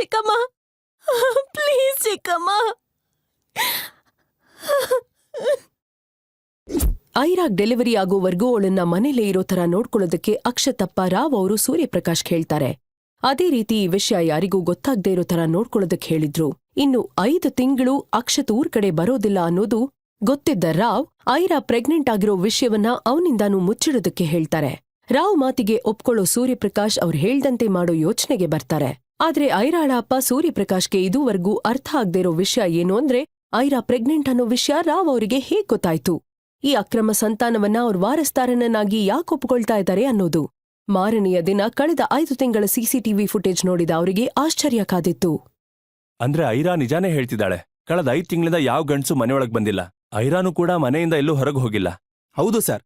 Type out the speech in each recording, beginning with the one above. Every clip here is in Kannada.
ಚಿಕ್ಕಮ್ಮ ಪ್ಲೀಸ್ ಚಿಕ್ಕಮ್ಮ ಐರಾಗ್ ಡೆಲಿವರಿ ಆಗೋವರೆಗೂ ಅವಳನ್ನ ಮನೇಲೇ ಇರೋ ತರ ನೋಡ್ಕೊಳ್ಳೋದಕ್ಕೆ ಅಕ್ಷತಪ್ಪ ರಾವ್ ಅವರು ಸೂರ್ಯಪ್ರಕಾಶ್ ಹೇಳ್ತಾರೆ ಅದೇ ರೀತಿ ಈ ವಿಷಯ ಯಾರಿಗೂ ಗೊತ್ತಾಗ್ದೇ ಇರೋ ತರ ನೋಡ್ಕೊಳ್ಳೋದಕ್ಕೆ ಹೇಳಿದ್ರು. ಇನ್ನು ಐದು ತಿಂಗಳು ಅಕ್ಷತ್ ಊರ್ ಕಡೆ ಬರೋದಿಲ್ಲ ಅನ್ನೋದು ಗೊತ್ತಿದ್ದ ರಾವ್ ಐರಾ ಪ್ರೆಗ್ನೆಂಟ್ ಆಗಿರೋ ವಿಷಯವನ್ನ ಅವನಿಂದಾನು ಮುಚ್ಚಿಡೋದಕ್ಕೆ ಹೇಳ್ತಾರೆ. ರಾವ್ ಮಾತಿಗೆ ಒಪ್ಕೊಳ್ಳೋ ಸೂರ್ಯಪ್ರಕಾಶ್ ಅವ್ರು ಹೇಳ್ದಂತೆ ಮಾಡೋ ಯೋಚನೆಗೆ ಬರ್ತಾರೆ. ಆದ್ರೆ ಐರಾಳ ಅಪ್ಪ ಸೂರ್ಯಪ್ರಕಾಶ್ಗೆ ಇದುವರೆಗೂ ಅರ್ಥ ಆಗ್ದೇ ಇರೋ ವಿಷಯ ಏನು ಅಂದ್ರೆ ಐರಾ ಪ್ರೆಗ್ನೆಂಟ್ ಅನ್ನೋ ವಿಷಯ ರಾವ್ ಅವರಿಗೆ ಹೇಗ್ ಗೊತ್ತಾಯ್ತು? ಈ ಅಕ್ರಮ ಸಂತಾನವನ್ನ ಅವ್ರ ವಾರಸ್ತಾರನನ್ನಾಗಿ ಯಾಕೆ ಒಪ್ಕೊಳ್ತಾ ಇದ್ದಾರೆ ಅನ್ನೋದು. ಮಾರನೆಯ ದಿನ ಕಳೆದ ಐದು ತಿಂಗಳ ಸಿಸಿಟಿವಿ ಫುಟೇಜ್ ನೋಡಿದ ಅವರಿಗೆ ಆಶ್ಚರ್ಯ ಕಾದಿತ್ತು. ಅಂದ್ರೆ ಐರಾ ನಿಜಾನೇ ಹೇಳ್ತಿದ್ದಾಳೆ ಕಳೆದ ಐದ್ ತಿಂಗಳಿಂದ ಯಾವ ಗಂಡ್ಸು ಮನೆಯೊಳಗ್ ಬಂದಿಲ್ಲ. ಐರಾನು ಕೂಡ ಮನೆಯಿಂದ ಎಲ್ಲೂ ಹೊರಗೆ ಹೋಗಿಲ್ಲ. ಹೌದು ಸರ್.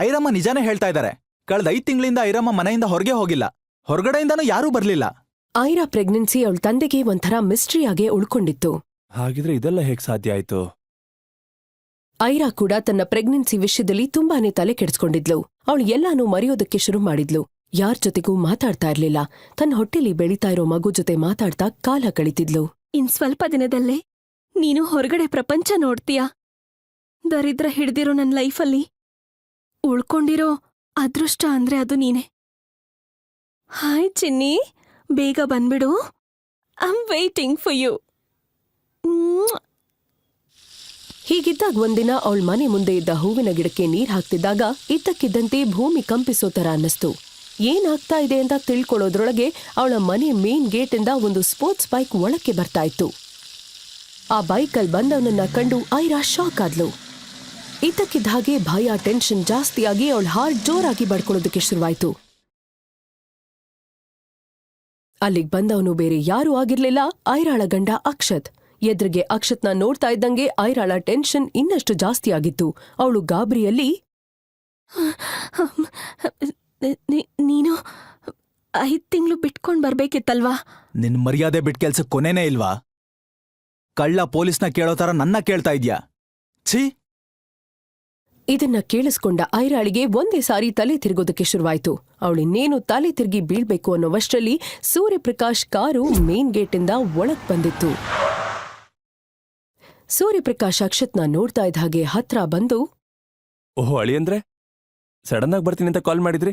ಐರಮ್ಮ ನಿಜಾನೇ ಹೇಳ್ತಾ ಇದ್ದಾರೆ ಕಳೆದ ಐದ್ ತಿಂಗಳಿಂದ ಐರಮ್ಮ ಮನೆಯಿಂದ ಹೊರಗೆ ಹೋಗಿಲ್ಲ ಹೊರಗಡೆಯಿಂದನೂ ಯಾರೂ ಬರ್ಲಿಲ್ಲ. ಐರಾ ಪ್ರೆಗ್ನೆನ್ಸಿ ಅವಳ ತಂದೆಗೆ ಒಂಥರ ಮಿಸ್ಟ್ರಿಯಾಗೆ ಉಳ್ಕೊಂಡಿತ್ತು. ಹಾಗಿದ್ರೆ ಇದೆಲ್ಲ ಹೇಗ್ ಸಾಧ್ಯ ಆಯ್ತು? ಐರಾ ಕೂಡ ತನ್ನ ಪ್ರೆಗ್ನೆನ್ಸಿ ವಿಷಯದಲ್ಲಿ ತುಂಬಾನೇ ತಲೆ ಕೆಡಿಸ್ಕೊಂಡಿದ್ಲು. ಅವಳು ಎಲ್ಲಾನು ಮರೆಯೋದಕ್ಕೆ ಶುರು ಮಾಡಿದ್ಲು. ಯಾರ್ ಜೊತೆಗೂ ಮಾತಾಡ್ತಾ ಇರ್ಲಿಲ್ಲ. ತನ್ನ ಹೊಟ್ಟೆಲಿ ಬೆಳೀತಾ ಇರೋ ಮಗು ಜೊತೆ ಮಾತಾಡ್ತಾ ಕಾಲ ಕಳಿತಿದ್ಲು. ಇನ್ ಸ್ವಲ್ಪ ದಿನದಲ್ಲೇ ನೀನು ಹೊರಗಡೆ ಪ್ರಪಂಚ ನೋಡ್ತೀಯ? ದರಿದ್ರ ಹಿಡ್ದಿರೋ ನನ್ ಲೈಫಲ್ಲಿ? ಉಳ್ಕೊಂಡಿರೋ ಅದೃಷ್ಟ ಅಂದ್ರೆ ಅದು ನೀನೆ. ಹಾಯ್ ಚಿನ್ನಿ. ಬೇಗ ಬಂದ್ಬಿಡು. ಐಮ್ ವೇಟಿಂಗ್ ಫಾರ್ ಯು ಹೀಗಿದ್ದಾಗ ಒಂದಿನ ಅವಳ ಮನೆ ಮುಂದೆ ಇದ್ದ ಹೂವಿನ ಗಿಡಕ್ಕೆ ನೀರ್ ಹಾಕ್ತಿದ್ದಾಗ ಇದ್ದಕ್ಕಿದ್ದಂತೆ ಭೂಮಿ ಕಂಪಿಸೋ ತರ ಅನ್ನಿಸ್ತು. ಏನಾಗ್ತಾ ಇದೆ ಅಂತ ತಿಳ್ಕೊಳ್ಳೋದ್ರೊಳಗೆ ಅವಳ ಮನೆ ಮೇನ್ ಗೇಟಿಂದ ಒಂದು ಸ್ಪೋರ್ಟ್ಸ್ ಬೈಕ್ ಒಳಕ್ಕೆ ಬರ್ತಾ ಇತ್ತು. ಆ ಬೈಕಲ್ ಬಂದವನನ್ನ ಕಂಡು ಐರಾ ಶಾಕ್ ಆದ್ಲು. ಇದ್ದಕ್ಕಿದ್ದ ಹಾಗೆ ಭಯ ಟೆನ್ಷನ್ ಜಾಸ್ತಿಯಾಗಿ ಅವಳ ಹಾರ್ಟ್ ಜೋರಾಗಿ ಬಡ್ಕೊಳ್ಳೋದಕ್ಕೆ ಶುರುವಾಯ್ತು. ಅಲ್ಲಿಗ್ ಬಂದವನು ಬೇರೆ ಯಾರೂ ಆಗಿರ್ಲಿಲ್ಲ. ಐರಾಳ ಗಂಡ ಅಕ್ಷತ್. ಎದುರಿಗೆ ಅಕ್ಷತ್ನ ನೋಡ್ತಾ ಇದ್ದಂಗೆ ಐರಾಳ ಟೆನ್ಷನ್ ಇನ್ನಷ್ಟು ಜಾಸ್ತಿ ಆಗಿತ್ತು ಅವಳು ಗಾಬರಿಯಲ್ಲಿ ನೀನು ಐದ್ ತಿಂಗಳು ಬಿಟ್ಕೊಂಡ್ ಬರ್ಬೇಕಿತ್ತಲ್ವಾ? ನಿನ್ ಮರ್ಯಾದೆ ಬಿಟ್ ಕೆಲ್ಸಕ್ ಕೊನೆನೇ ಇಲ್ವಾ? ಕಳ್ಳ ಪೊಲೀಸ್ನ ಕೇಳೋ ತರ ನನ್ನ ಕೇಳ್ತಾ ಇದ್ಯಾ? ಛೀ! ಇದನ್ನ ಕೇಳಿಸ್ಕೊಂಡ ಐರಾಳಿಗೆ ಒಂದೇ ಸಾರಿ ತಲೆ ತಿರುಗೋದಕ್ಕೆ ಶುರುವಾಯ್ತು. ಅವಳಿನ್ನೇನು ತಲೆ ತಿರುಗಿ ಬೀಳ್ಬೇಕು ಅನ್ನೋವಷ್ಟರಲ್ಲಿ ಸೂರ್ಯಪ್ರಕಾಶ್ ಕಾರು ಮೇನ್ ಗೇಟಿಂದ ಒಳಗ್ ಬಂದಿತ್ತು. ಸೂರ್ಯಪ್ರಕಾಶ್ ಅಕ್ಷತ್ನ ನೋಡ್ತಾ ಇದ್ದ ಹಾಗೆ ಹತ್ರ ಬಂದು ಓಹೋ ಅಳಿಯಂದ್ರೆ ಸಡನ್ ಆಗಿ ಬರ್ತೀನಿ ಅಂತ ಕಾಲ್ ಮಾಡಿದ್ರಿ?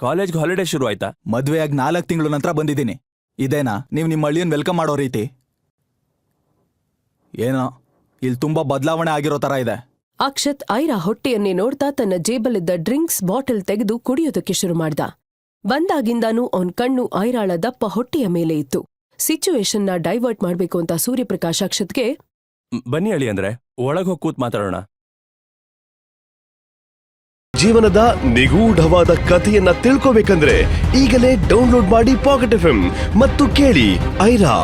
ಕಾಲೇಜ್ಗೆ ಹಾಲಿಡೇ ಶುರು ಆಯ್ತಾ? ಮದ್ವೆಯಾಗಿ ನಾಲ್ಕು ತಿಂಗಳು ನಂತರ ಬಂದಿದ್ದೀನಿ. ಇದೇನಾ ನೀವು ನಿಮ್ಮ ಅಳಿಯನ್ ವೆಲ್ಕಮ್ ಮಾಡೋ ರೀತಿ? ಏನೋ ಇಲ್ಲಿ ತುಂಬಾ ಬದಲಾವಣೆ ಆಗಿರೋ ತರ ಇದೆ. ಅಕ್ಷತ್ ಐರಾ ಹೊಟ್ಟೆಯನ್ನೇ ನೋಡ್ತಾ ತನ್ನ ಜೇಬಲ್ಲಿದ್ದ ಡ್ರಿಂಕ್ಸ್ ಬಾಟಲ್ ತೆಗೆದು ಕುಡಿಯೋದಕ್ಕೆ ಶುರು ಮಾಡ್ದ. ಬಂದಾಗಿಂದಾನೂ ಅವನ್ ಕಣ್ಣು ಐರಾಳ ದಪ್ಪ ಹೊಟ್ಟೆಯ ಮೇಲೆ ಇತ್ತು. ಸಿಚುವೇಶನ್ನ ಡೈವರ್ಟ್ ಮಾಡ್ಬೇಕು ಅಂತ ಸೂರ್ಯಪ್ರಕಾಶ್ ಅಕ್ಷತ್ಗೆ ಬನ್ನಿ ಅಳಿ ಅಂದ್ರೆ ಹೋಗಿ ಕೂತ್ ಮಾತಾಡೋಣ. ಜೀವನದ ನಿಗೂಢವಾದ ಕಥೆಯನ್ನ ತಿಳ್ಕೋಬೇಕಂದ್ರೆ ಈಗಲೇ ಡೌನ್ಲೋಡ್ ಮಾಡಿ ಪಾಕೆಟ್ ಎಫ್ ಮತ್ತು ಕೇಳಿ ಐರಾ.